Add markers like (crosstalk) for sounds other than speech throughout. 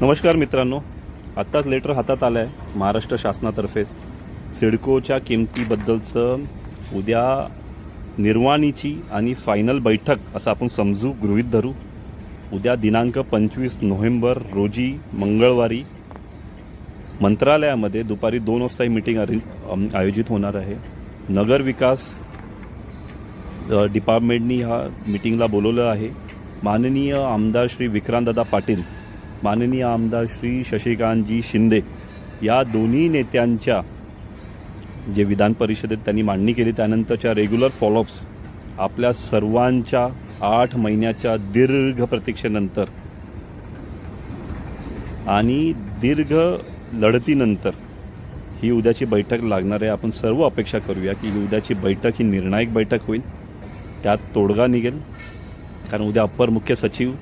नमस्कार मित्रांनो आत्ताच लेटर हातात आलं आहे महाराष्ट्र शासनातर्फे. सिडकोच्या किमतीबद्दलचं उद्या निर्वाणीची आणि फायनल बैठक असं आपण समजू गृहीत धरू. उद्या दिनांक पंचवीस नोव्हेंबर रोजी मंगळवारी मंत्रालयामध्ये दुपारी दोन वाजता ही मीटिंग अरेंज आयोजित होणार आहे. नगर विकास डिपार्टमेंटनी ह्या मीटिंगला बोलवलं आहे. माननीय आमदार श्री विक्रांतदादा पाटील माननीय आमदार श्री शशिकांतजी शिंदे या दोन्ही नेत्यांच्या जे विधान परिषदेत त्यांनी मांडणी केली त्यानंतरच्या रेग्युलर फॉलोअप्स आपल्या सर्वांच्या आठ महिन्याच्या दीर्घ प्रतीक्षेनंतर आणि दीर्घ लढतीनंतर ही उद्याची बैठक लागणार आहे. आपण सर्व अपेक्षा करूया की ही उद्याची बैठक ही निर्णायक बैठक होईल. त्यात तोडगा निघेल. कारण उद्या अप्पर मुख्य सचिव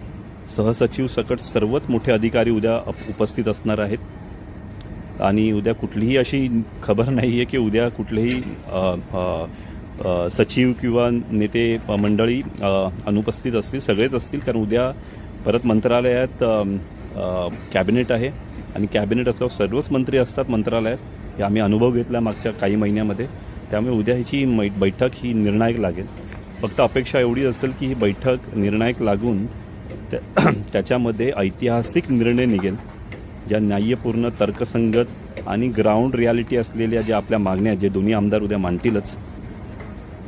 सहसचिव सकट सर्वच मोठे अधिकारी उद्या अप- उपस्थित असणार आहेत. आणि उद्या कुठलीही अशी खबर नाही आहे की उद्या कुठलेही सचिव किंवा नेते मंडळी अनुपस्थित असतील सगळेच असतील. कारण उद्या परत मंत्रालयात कॅबिनेट आहे. आणि कॅबिनेट असल्यावर सर्वच मंत्री असतात मंत्रालयात. हे आम्ही अनुभव घेतला मागच्या काही महिन्यामध्ये. त्यामुळे उद्या ह्याची मै बैठक ही निर्णायक लागेल. फक्त अपेक्षा एवढी असेल की ही बैठक निर्णायक लागून त्या (clears throat) त्याच्यामध्ये ऐतिहासिक निर्णय निघेल ज्या न्याय्यपूर्ण तर्कसंगत आणि ग्राउंड रियालिटी असलेल्या ज्या आपल्या मागण्या आहेत, जे दोन्ही आमदार उद्या मांडतीलच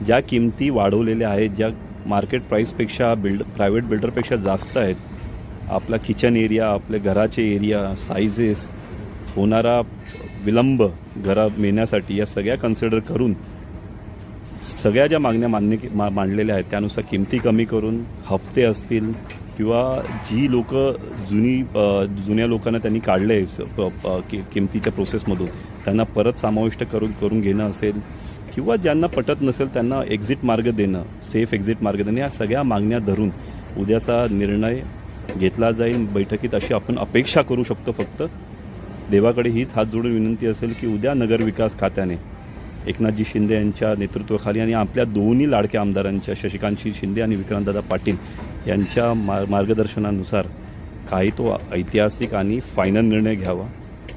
ज्या किमती वाढवलेल्या आहेत ज्या मार्केट प्राईसपेक्षा बिल्ड प्रायव्हेट बिल्डरपेक्षा जास्त आहेत आपला किचन एरिया आपले घराचे एरिया सायझेस होणारा विलंब घरा मिळण्यासाठी या सगळ्या कन्सिडर करून सगळ्या ज्या मागण्या मान्य मा मांडलेल्या आहेत त्यानुसार किमती कमी करून हप्ते असतील किंवा जी लोक जुनी जुन्या लोकांना त्यांनी काढले आहे प- कि- किमतीच्या प्रोसेसमधून त्यांना परत समाविष्ट करून करून घेणं असेल किंवा ज्यांना पटत नसेल त्यांना एक्झिट मार्ग देणं सेफ एक्झिट मार्ग देणं या सगळ्या मागण्या धरून उद्याचा निर्णय घेतला जाईल. बैठकीत अशी आपण अपेक्षा करू शकतो फक्त. देवाकडे हीच हात जोडून विनंती असेल की उद्या नगर विकास खात्याने एकनाथजी शिंदे यांच्या नेतृत्वाखाली आणि आपल्या दोन्ही लाडक्या आमदारांच्या शशिकांतजी शिंदे आणि विक्रांतदादा पाटील यांच्या मा मार्गदर्शनानुसार काही तो ऐतिहासिक आणि फायनल निर्णय घ्यावा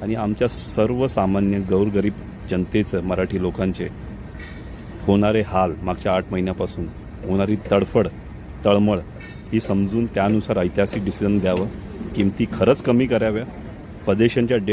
आणि आमच्या सर्वसामान्य गौरगरीब जनतेचं मराठी लोकांचे होणारे हाल मागच्या आठ महिन्यापासून होणारी तडफड तळमळ ही समजून त्यानुसार ऐतिहासिक डिसिजन द्यावं किमती खरंच कमी कराव्या. पदेशांच्या डेट